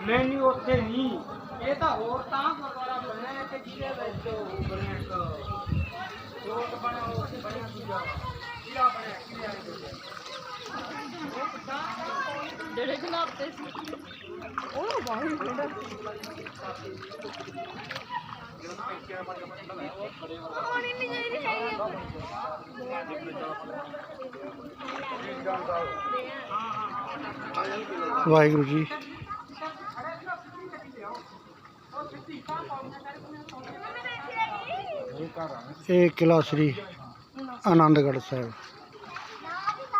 ਨਹੀਂ ਉੱਥੇ ਨਹੀਂ ਇਹ ਤਾਂ ਹੋਰ ਤਾਂ ਗੁਰਦੁਆਰਾ ਬਣਿਆ ਕਿ ਜਿਹਦੇ ਵਿੱਚ ਉਹ ਬਣਿਆ ਇੱਕ ਜੋਤ ਬਣਿਆ ਉਹ ਬਣਿਆ ਦੂਜਾ। ਕਿਹੜਾ ਬਣਿਆ? ਕਿਹਦੇ ਵਾਲੇ ਦੂਜੇ? ਜਿਹੜੇ ਗੁਲਾਬ ਤੇ ਸੀ। ਉਹ ਬਾਹਰ ਹੁੰਦਾ ਪਾਣੀ ਨਹੀਂ ਜਾਈ ਹੈ ਵਾਹਿਗੁਰੂ ਜੀ। ਇਹ ਕਿਲਾ ਸ੍ਰੀ ਆਨੰਦਗੜ੍ਹ ਸਾਹਿਬ।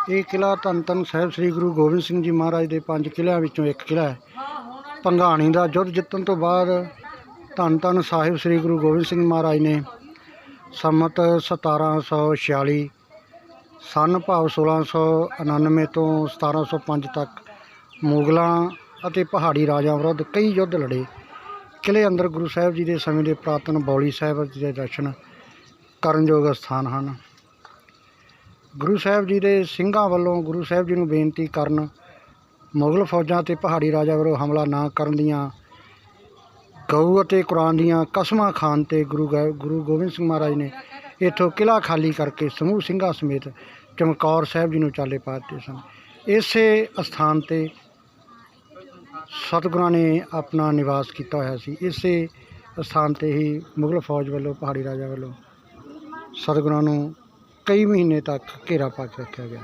ਇਹ ਕਿਲਾ ਧੰਨ ਧੰਨ ਸਾਹਿਬ ਸ੍ਰੀ ਗੁਰੂ ਗੋਬਿੰਦ ਸਿੰਘ ਜੀ ਮਹਾਰਾਜ ਦੇ ਪੰਜ ਕਿਲ੍ਹਿਆਂ ਵਿੱਚੋਂ ਇੱਕ ਕਿਲਾ ਹੈ। ਪੰਘਾਣੀ ਦਾ ਯੁੱਧ ਜਿੱਤਣ ਤੋਂ ਬਾਅਦ ਧੰਨ ਧੰਨ ਸਾਹਿਬ ਸ੍ਰੀ ਗੁਰੂ ਗੋਬਿੰਦ ਸਿੰਘ ਮਹਾਰਾਜ ਨੇ ਸੰਮਤ 1746 ਸਨ ਭਾਵ 1699 ਤੋਂ 1705 ਤੱਕ ਮੁਗਲਾਂ ਅਤੇ ਪਹਾੜੀ ਰਾਜਾਂ ਵਿਰੁੱਧ ਕਈ ਯੁੱਧ ਲੜੇ। ਕਿਲੇ ਅੰਦਰ ਗੁਰੂ ਸਾਹਿਬ ਜੀ ਦੇ ਸਮੇਂ ਦੇ ਪ੍ਰਾਤਨ ਬੌਲੀ ਸਾਹਿਬ ਜੀ ਦੇ ਦਰਸ਼ਨ ਕਰਨਯੋਗ ਸਥਾਨ ਹਨ। ਗੁਰੂ ਸਾਹਿਬ ਜੀ ਦੇ ਸਿੰਘਾਂ ਵੱਲੋਂ ਗੁਰੂ ਸਾਹਿਬ ਜੀ ਨੂੰ ਬੇਨਤੀ ਕਰਨ, ਮੁਗਲ ਫੌਜਾਂ ਤੇ ਪਹਾੜੀ ਰਾਜਾ ਵੱਲੋਂ ਹਮਲਾ ਨਾ ਕਰਨ ਦੀਆਂ ਗਊ ਅਤੇ ਕੁਰਾਨ ਦੀਆਂ ਕਸਮਾਂ ਖਾਨ ਤੇ ਗੁਰੂ ਗੋ- ਗੁਰੂ ਗੋਬਿੰਦ ਸਿੰਘ ਮਹਾਰਾਜ ਨੇ ਇੱਥੋਂ ਕਿਲਾ ਖਾਲੀ ਕਰਕੇ ਸਮੂਹ ਸਿੰਘਾਂ ਸਮੇਤ ਚਮਕੌਰ ਸਾਹਿਬ ਜੀ ਨੂੰ ਚਾਲੇ ਪਾ ਦਿੱਤੇ ਸਨ। ਇਸੇ ਅਸਥਾਨ ਤੇ ਸਤਿਗੁਰਾਂ ਨੇ ਆਪਣਾ ਨਿਵਾਸ ਕੀਤਾ ਹੋਇਆ ਸੀ। ਇਸੇ ਸਥਾਨ ਤੇ ਹੀ ਮੁਗਲ ਫੌਜ ਵੱਲੋਂ, ਪਹਾੜੀ ਰਾਜਾ ਵੱਲੋਂ ਸਤਿਗੁਰਾਂ ਨੂੰ ਕਈ ਮਹੀਨੇ ਤੱਕ ਘੇਰਾ ਪਾ ਕੇ ਰੱਖਿਆ ਗਿਆ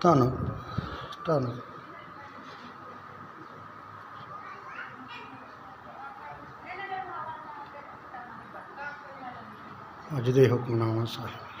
ਧੰਨਵਾਦ। ਧੰਨਵਾਦ। ਅੱਜ ਦੇ ਹੁਕਮਨਾਮਾ ਸਾਹਿਬ।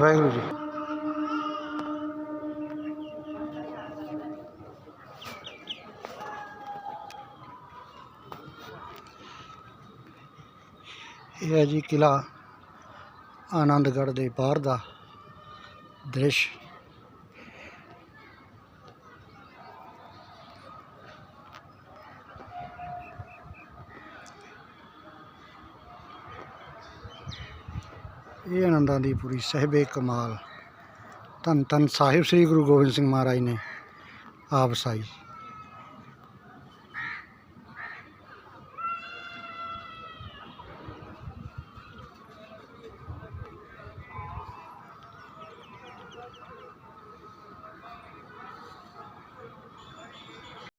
ਵਾਹਿਗੁਰੂ ਜੀ ਇਹ ਹੈ ਜੀ ਕਿਲਾ ਆਨੰਦਗੜ੍ਹ ਦੇ ਬਾਹਰ ਦਾ ਦ੍ਰਿਸ਼। ਇਹ ਆਨੰਦਾਂ ਦੀ ਪੂਰੀ ਸਹਿਬੇ ਕਮਾਲ। ਧੰਨ ਧੰਨ ਸਾਹਿਬ ਸ੍ਰੀ ਗੁਰੂ ਗੋਬਿੰਦ ਸਿੰਘ ਮਹਾਰਾਜ ਨੇ ਆਪ ਸਾਈ।